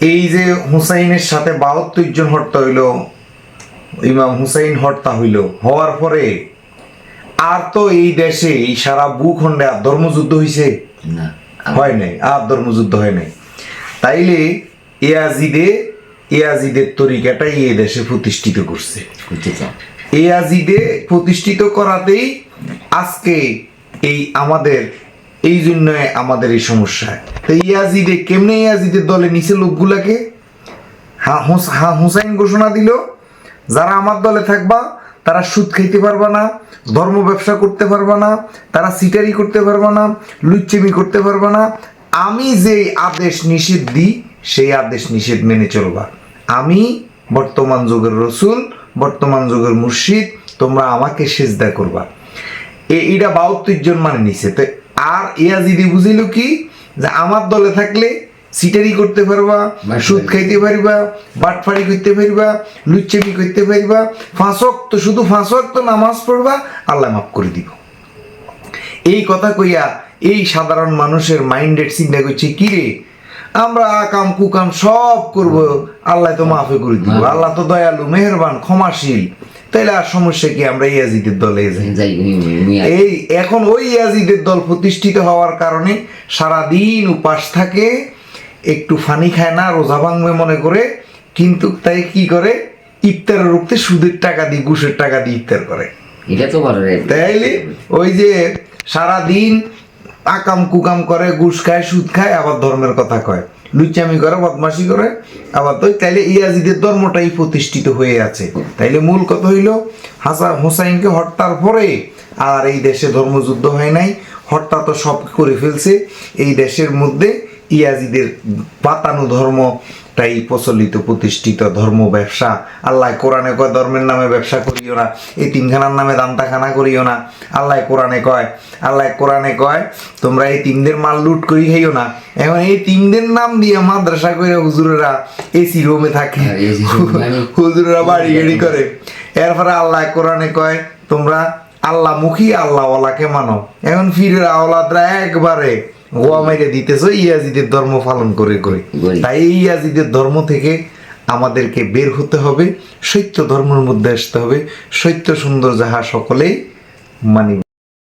এই যে হুসাইনের সাথে বাহাত্তর জন হত্যা হইল ইমাম হুসাইন হত্যা হইল হওয়ার পরে আর তো এই দেশে এই সারা ভূখণ্ডে আর ধর্মযুদ্ধ হইছে? না হয় নাই আর ধর্মযুদ্ধ হয় নাই। তাইলে এয়াজিদে এয়াজিদের তরিকাটাই এ দেশে প্রতিষ্ঠিত করছে। এয়াজিদে প্রতিষ্ঠিত করাতেই আজকে এই আমাদের এই জন্য আমাদের এই সমস্যা তো ইয়াজিদে কেমনে ইয়াজিদের দলে নিচে লোকগুলাকে হা হা হুসাইন ঘোষণা দিল, যারা আমার দলে থাকবা, তারা সুদ খাইতে পারবা না, ধর্ম ব্যবসা করতে পারবা না, তারা সিটারি করতে পারবা না, লুচ্চেমি করতে পারবা না, আমি যে আদেশ নিষেধ দিই, সেই আদেশ নিষেধ মেনে চলবা। আমি বর্তমান যুগের রসুল, বর্তমান যুগের মুর্শিদ, তোমরা আমাকে সেজদা করবা। এ- এটা বাহাত্তর জন মানে নিছে তো আর ইয়াজিদি বুঝিল কি যে আমার দলে থাকলে সিটারি করতে পারবা সুদ খাইতে পারবা বাটফারি করতে পারবা লুচ্চেমি করতে পারবা ফাঁসক তো শুধু ফাঁসক তো নামাজ পড়বা আল্লাহ মাফ করে দিব। এই কথা কইয়া এই সাধারণ মানুষের মাইন্ডের চিন্তা করছে কি রে? আমরা আকাম কুকাম সব করব আল্লাহ তো মাফে করে দিব। আল্লাহ তো দয়ালু মেহেরবান ক্ষমাশীল। তাইলে আর সমস্যা কি? আমরা ইয়াজিদের দলে যাই। এই এখন ওই ইয়াজিদের দল প্রতিষ্ঠিত হওয়ার কারণে সারাদিন উপাস থাকে একটু ফানি খায় না রোজা ভাঙবে মনে করে কিন্তু তাই কি করে? ইফতারের রূপতে সুদের টাকা দিয়ে ঘুষের টাকা দিয়ে ইফতার করে। এটা তো তাইলে ওই যে সারাদিন আকাম কুকাম করে ঘুষ খায় সুদ খায় আবার ধর্মের কথা কয়। লুচামি করে বদমাসি করে। আবার তো তাইলে ইয়াজিদের ধর্মটাই প্রতিষ্ঠিত হয়ে আছে। তাইলে মূল কথা হইল, হাসা হুসাইনকে হত্যার পরে আর এই দেশে ধর্মযুদ্ধ হয় নাই। হত্যা তো সব করে ফেলছে। এই দেশের মধ্যে ইয়াজিদের পাতানো ধর্মটাই প্রচলিত প্রতিষ্ঠিত ধর্ম ব্যবসা। আল্লাহ কোরআনে কয় ধর্মের নামে ব্যবসা করিও না। এই তিনখানার নামে দান্তাখানা করিও না। আল্লাহ কোরআনে কয় আল্লাহ কোরআনে কয় তোমরা এই তিনদের মাল লুট করি খাইও না। এখন এই তিনদের নাম দিয়ে মাদ্রাসা করে হুজুরেরা এসি রুমে থাকে। room মানে- হুজুরেরা বাড়ি গাড়ি করে। এরপরে আল্লাহ কোরআনে কয় তোমরা আল্লাহ মুখী আল্লাহ ওয়ালাকে মানো। এখন ফিরে আওলাদরা একবারে গোয়া মেরে দিতেছো ইয়াজিদের ধর্ম পালন করে করে। তাই ইয়াজিদের ধর্ম থেকে আমাদেরকে বের হতে হবে সত্য ধর্মের মধ্যে আসতে হবে সত্য সুন্দর যাহা সকলেই মানি